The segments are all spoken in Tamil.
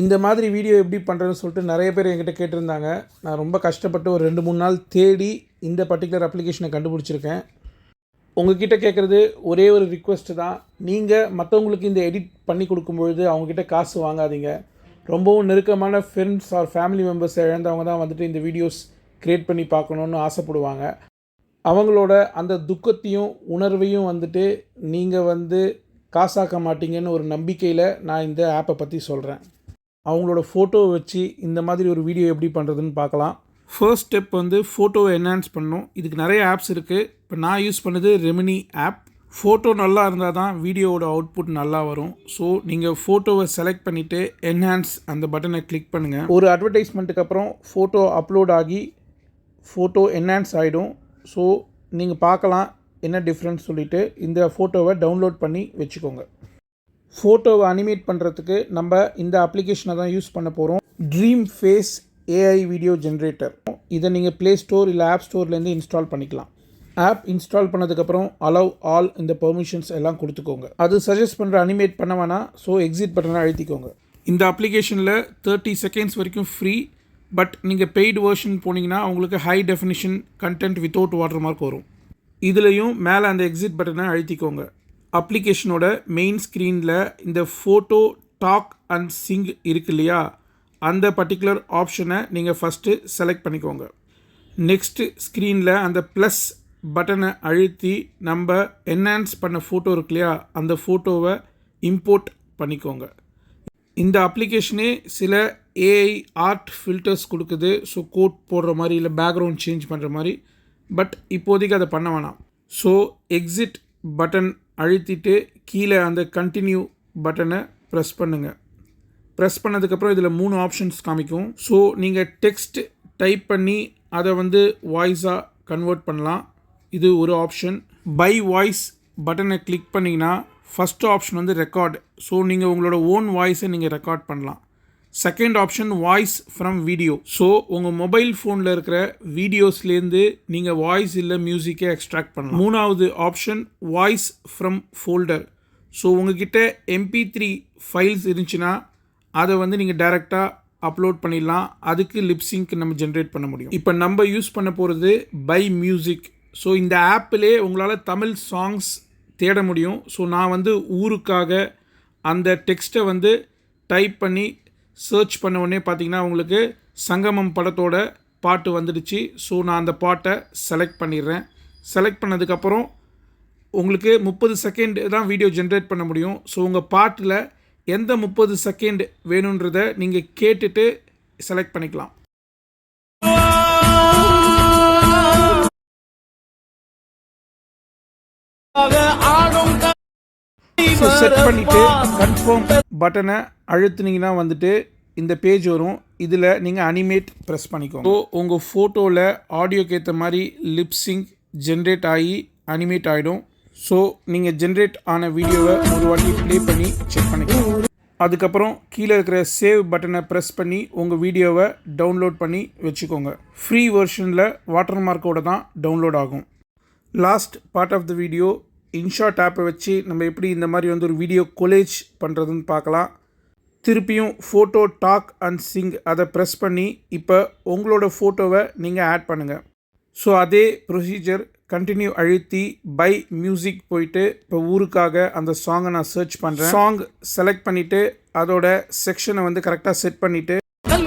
இந்த மாதிரி வீடியோ எப்படி பண்ணுறதுன்னு சொல்லிட்டு நிறைய பேர் என்கிட்ட கேட்டிருந்தாங்க. நான் ரொம்ப கஷ்டப்பட்டு ஒரு ரெண்டு மூணு நாள் தேடி இந்த பர்டிகுலர் அப்ளிகேஷனை கண்டுபிடிச்சிருக்கேன். உங்ககிட்ட கேட்குறது ஒரே ஒரு ரிக்வெஸ்ட்டு தான். நீங்கள் மற்றவங்களுக்கு இந்த எடிட் பண்ணி கொடுக்கும்பொழுது அவங்கக்கிட்ட காசு வாங்காதீங்க. ரொம்பவும் நெருக்கமான ஃப்ரெண்ட்ஸ் ஆர் ஃபேமிலி மெம்பர்ஸ் இழந்தவங்க தான் வந்துட்டு இந்த வீடியோஸ் க்ரியேட் பண்ணி பார்க்கணுன்னு ஆசைப்படுவாங்க. அவங்களோட அந்த துக்கத்தையும் உணர்வையும் வந்துட்டு நீங்கள் வந்து காசாக்க மாட்டிங்கன்னு ஒரு நம்பிக்கையில் நான் இந்த ஆப்பை பற்றி சொல்கிறேன் அவங்களோட ஃபோட்டோவை வச்சு இந்த மாதிரி ஒரு வீடியோ எப்படி பண்ணுறதுன்னு பார்க்கலாம். ஃபர்ஸ்ட் ஸ்டெப் வந்து ஃபோட்டோவை என்ஹான்ஸ் பண்ணணும். இதுக்கு நிறைய ஆப்ஸ் இருக்குது இப்போ நான் யூஸ் பண்ணது ரெமினி ஆப் ஃபோட்டோ நல்லா இருந்தால் தான் வீடியோவோட அவுட்புட் நல்லா வரும். ஸோ நீங்கள் ஃபோட்டோவை செலக்ட் பண்ணிவிட்டு என்ஹான்ஸ் அந்த பட்டனை கிளிக் பண்ணுங்கள் ஒரு அட்வர்டைஸ்மெண்ட்டுக்கு அப்புறம் ஃபோட்டோ அப்லோட் ஆகி ஃபோட்டோ என்ஹான்ஸ் ஆகிடும் ஸோ நீங்கள் பார்க்கலாம். என்ன டிஃப்ரென்ஸ் சொல்லிவிட்டு இந்த ஃபோட்டோவை டவுன்லோட் பண்ணி வச்சுக்கோங்க. ஃபோட்டோவை அனிமேட் பண்ணுறதுக்கு நம்ம இந்த அப்ளிகேஷனை தான் யூஸ் பண்ண போகிறோம் dream face AI video generator இதை நீங்கள் ப்ளே ஸ்டோர் இல்லை ஆப் ஸ்டோர்லேருந்து இன்ஸ்டால் பண்ணிக்கலாம். ஆப் இன்ஸ்டால் பண்ணதுக்கப்புறம் அலவ் ஆல் இந்த பெர்மிஷன்ஸ் எல்லாம் கொடுத்துக்கோங்க. அது சஜஸ்ட் பண்ணுற அனிமேட் பண்ண வேணாம். ஸோ எக்ஸிட் பட்டனை அழுத்திக்கோங்க. இந்த அப்ளிகேஷனில் தேர்ட்டி செகண்ட்ஸ் வரைக்கும் ஃப்ரீ பட் நீங்கள் பெய்டு வேர்ஷன் போனீங்கன்னா உங்களுக்கு high definition content without water mark வரும். இதுலேயும் மேலே அந்த எக்ஸிட் பட்டனை அழுத்திக்கோங்க. அப்ளிகேஷனோட மெயின் ஸ்க்ரீனில் இந்த ஃபோட்டோ டாக் அண்ட் சிங் இருக்கு இல்லையா? அந்த பர்டிகுலர் ஆப்ஷனை நீங்கள் ஃபஸ்ட்டு செலக்ட் பண்ணிக்கோங்க. நெக்ஸ்ட்டு ஸ்க்ரீனில் அந்த ப்ளஸ் பட்டனை அழுத்தி நம்ம என்ஹான்ஸ் பண்ண ஃபோட்டோ இருக்கு இல்லையா? அந்த ஃபோட்டோவை இம்போர்ட் பண்ணிக்கோங்க. இந்த அப்ளிகேஷனே சில ஏஐ ஆர்ட் ஃபில்டர்ஸ் கொடுக்குது. ஸோ கோட் போடுற மாதிரி இல்லை பேக்ரவுண்ட் சேஞ்ச் பண்ணுற மாதிரி பட் இப்போதைக்கு அதை பண்ண வேணாம். ஸோ எக்ஸிட் பட்டன் அழுத்திட்டு கீழே அந்த கண்டினியூ பட்டனை ப்ரெஸ் பண்ணுங்கள் ப்ரெஸ் பண்ணதுக்கப்புறம் இதில் மூணு ஆப்ஷன்ஸ் காமிக்கும். ஸோ நீங்கள் டெக்ஸ்ட் டைப் பண்ணி அதை வந்து வாய்ஸாக கன்வெர்ட் பண்ணலாம். இது ஒரு ஆப்ஷன் பை வாய்ஸ் பட்டனை கிளிக் பண்ணிங்கன்னா ஃபஸ்ட் ஆப்ஷன் வந்து ரெக்கார்ட் ஸோ நீங்கள் உங்களோட ஓன் வாய்ஸை நீங்கள் ரெக்கார்ட் பண்ணலாம். Second option voice from video so உங்கள் மொபைல் ஃபோனில் இருக்கிற வீடியோஸ்லேருந்து நீங்கள் வாய்ஸ் இல்லை மியூசிக்கை எக்ஸ்ட்ராக்ட் பண்ணலாம். மூணாவது option voice from folder so உங்ககிட்ட எம்பி த்ரீ ஃபைல்ஸ் இருந்துச்சுன்னா அதை வந்து நீங்கள் டைரெக்டாக அப்லோட் பண்ணிடலாம். அதுக்கு லிப்ஸிங்க் நம்ம ஜென்ரேட் பண்ண முடியும். இப்போ நம்ம யூஸ் பண்ண போகிறது பை மியூசிக் ஸோ இந்த ஆப்பிலே உங்களால் தமிழ் சாங்ஸ் தேட முடியும். ஸோ நான் வந்து ஊருக்காக அந்த டெக்ஸ்ட்டை வந்து டைப் பண்ணி சர்ச் பண்ண உடனே பார்த்தீங்கன்னா உங்களுக்கு சங்கமம் படத்தோட பாட்டு வந்துடுச்சு. ஸோ நான் அந்த பாட்டை செலக்ட் பண்ணிடுறேன். செலக்ட் பண்ணதுக்கப்புறம் உங்களுக்கு முப்பது செகண்ட் தான் வீடியோ ஜென்ரேட் பண்ண முடியும். ஸோ உங்கள் பாட்டில் எந்த முப்பது செகண்ட் வேணுன்றதை நீங்கள் கேட்டுட்டு செலக்ட் பண்ணிக்கலாம். செட் பண்ணிவிட்டு கன்ஃபார்ம் பட்டனை அழுத்துனீங்கன்னா வந்துட்டு இந்த பேஜ் வரும். இதில் நீங்கள் அனிமேட் ப்ரெஸ் பண்ணிக்கோங்க. ஸோ உங்கள் ஃபோட்டோவில் ஆடியோக்கு ஏற்ற மாதிரி லிப்ஸிங் ஜென்ரேட் ஆகி அனிமேட் ஆகிடும் ஸோ நீங்கள் ஜென்ரேட் ஆன வீடியோவை ஒரு வாட்டி ப்ளே பண்ணி செக் பண்ணிக்கலாம். அதுக்கப்புறம் கீழே இருக்கிற சேவ் பட்டனை ப்ரெஸ் பண்ணி உங்கள் வீடியோவை டவுன்லோட் பண்ணி வச்சுக்கோங்க. ஃப்ரீ வெர்ஷனில் வாட்டர் மார்க்கோட தான் டவுன்லோட் ஆகும். Last part of the video InShot ஆப்பை வச்சு நம்ம எப்படி இந்த மாதிரி வந்து ஒரு வீடியோ கொலேஜ் பண்ணுறதுன்னு பார்க்கலாம். திருப்பியும் ஃபோட்டோ டாக் அண்ட் சிங் அதை ப்ரெஸ் பண்ணி இப்போ உங்களோட ஃபோட்டோவை நீங்கள் ஆட் பண்ணுங்கள் ஸோ அதே ப்ரொசீஜர் கண்டினியூ அழுத்தி பை மியூசிக் போயிட்டு இப்போ ஊருக்காக அந்த சாங்கை நான் சர்ச் பண்ணுறேன் சாங் செலக்ட் பண்ணிவிட்டு அதோட செக்ஷனை வந்து கரெக்டாக செட் பண்ணிவிட்டு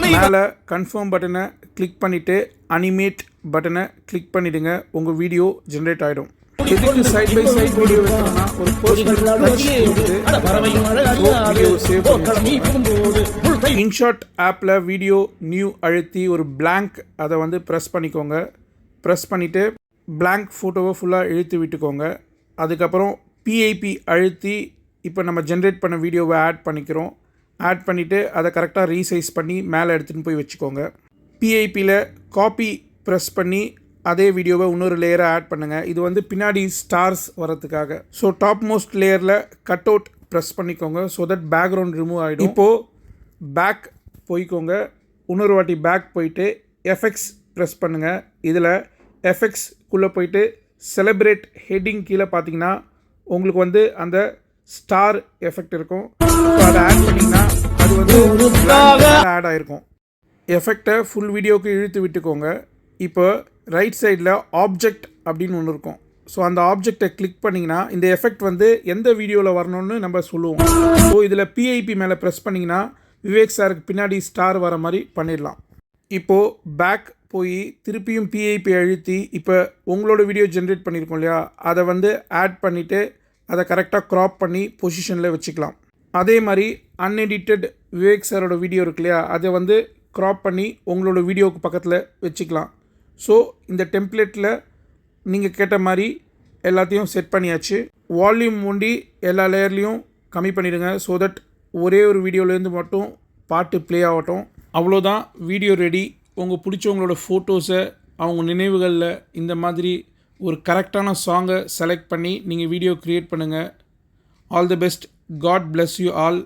மேலே கன்ஃபார்ம் பட்டனை கிளிக் பண்ணிவிட்டு அனிமேட் பட்டனை கிளிக் பண்ணிவிடுங்க உங்கள் வீடியோ ஜென்ரேட் ஆகிடும் எதுக்கு சைட் பை சைட் வீடியோ வைக்கணும்னா ஒரு பர்சனல் இன்ஷாட் ஆப்பில் வீடியோ நியூ அழுத்தி ஒரு blank அதை வந்து ப்ரெஸ் பண்ணிக்கோங்க. ப்ரெஸ் பண்ணிவிட்டு blank ஃபோட்டோவை ஃபுல்லாக இழுத்து விட்டுக்கோங்க. அதுக்கப்புறம் பிஐபி அழுத்தி இப்போ நம்ம ஜென்ரேட் பண்ண வீடியோவை ஆட் பண்ணிக்கிறோம். ஆட் பண்ணிவிட்டு அதை கரெக்டாக ரீசைஸ் பண்ணி மேலே எடுத்துகிட்டு போய் வச்சுக்கோங்க. பிஐபியில் காப்பி ப்ரெஸ் பண்ணி அதே வீடியோவை இன்னொரு லேயரை ஆட் பண்ணுங்கள் இது வந்து பின்னாடி ஸ்டார்ஸ் வரதுக்காக ஸோ டாப் மோஸ்ட் லேயரில் கட் அவுட் ப்ரெஸ் பண்ணிக்கோங்க. ஸோ தட் பேக்ரவுண்ட் ரிமூவ் ஆகிடும் இப்போது பேக் போய்க்கோங்க. இன்னொரு வாட்டி பேக் போயிட்டு எஃபெக்ட்ஸ் ப்ரெஸ் பண்ணுங்கள் இதில் எஃபெக்ட்ஸ்க்குள்ளே போயிட்டு செலிப்ரேட் ஹெட்டிங் கீழே பார்த்தீங்கன்னா உங்களுக்கு வந்து அந்த ஸ்டார் எஃபெக்ட் இருக்கும். ஸோ அதை ஆட் பண்ணிங்கன்னா அது வந்து ஆகிருக்கும் எஃபெக்டை ஃபுல் வீடியோவுக்கு இழுத்து விட்டுக்கோங்க. இப்போ ரைட் சைடில் ஆப்ஜெக்ட் அப்படின்னு ஒன்று இருக்கும். ஸோ அந்த ஆப்ஜெக்டை கிளிக் பண்ணிங்கன்னா இந்த எஃபெக்ட் வந்து எந்த வீடியோவில் வரணும்னு நம்ம சொல்லுவோம். ஸோ இதில் பிஐபி மேலே ப்ரெஸ் பண்ணிங்கன்னா விவேக் சாருக்கு பின்னாடி ஸ்டார் வர மாதிரி பண்ணிடலாம். இப்போது பேக் போய் திருப்பியும் பிஐபி அழுத்தி இப்போ உங்களோட வீடியோ ஜென்ரேட் பண்ணியிருக்கோம் இல்லையா? அதை வந்து ஆட் பண்ணிவிட்டு அதை கரெக்டாக க்ராப் பண்ணி பொசிஷனில் வச்சுக்கலாம். அதே மாதிரி அன்எடிட்டட் விவேக் சாரோட வீடியோ இருக்கு இல்லையா? அதை வந்து க்ராப் பண்ணி உங்களோட வீடியோவுக்கு பக்கத்தில் வச்சுக்கலாம். ஸோ இந்த டெம்ப்ளேட்டில் நீங்கள் கேட்ட மாதிரி எல்லாத்தையும் செட் பண்ணியாச்சு. வால்யூம் ஒண்டி எல்லா லேயர்லேயும் கம்மி பண்ணிடுங்க ஸோ தட் ஒரே ஒரு வீடியோலேருந்து மட்டும் பாட்டு ப்ளே ஆகட்டும். அவ்வளோதான் வீடியோ ரெடி உங்கள் பிடிச்சவங்களோட ஃபோட்டோஸை அவங்க நினைவுகளில் இந்த மாதிரி ஒரு கரெக்டான சாங்கை செலக்ட் பண்ணி நீங்கள் வீடியோ க்ரியேட் பண்ணுங்கள் all the best God bless you all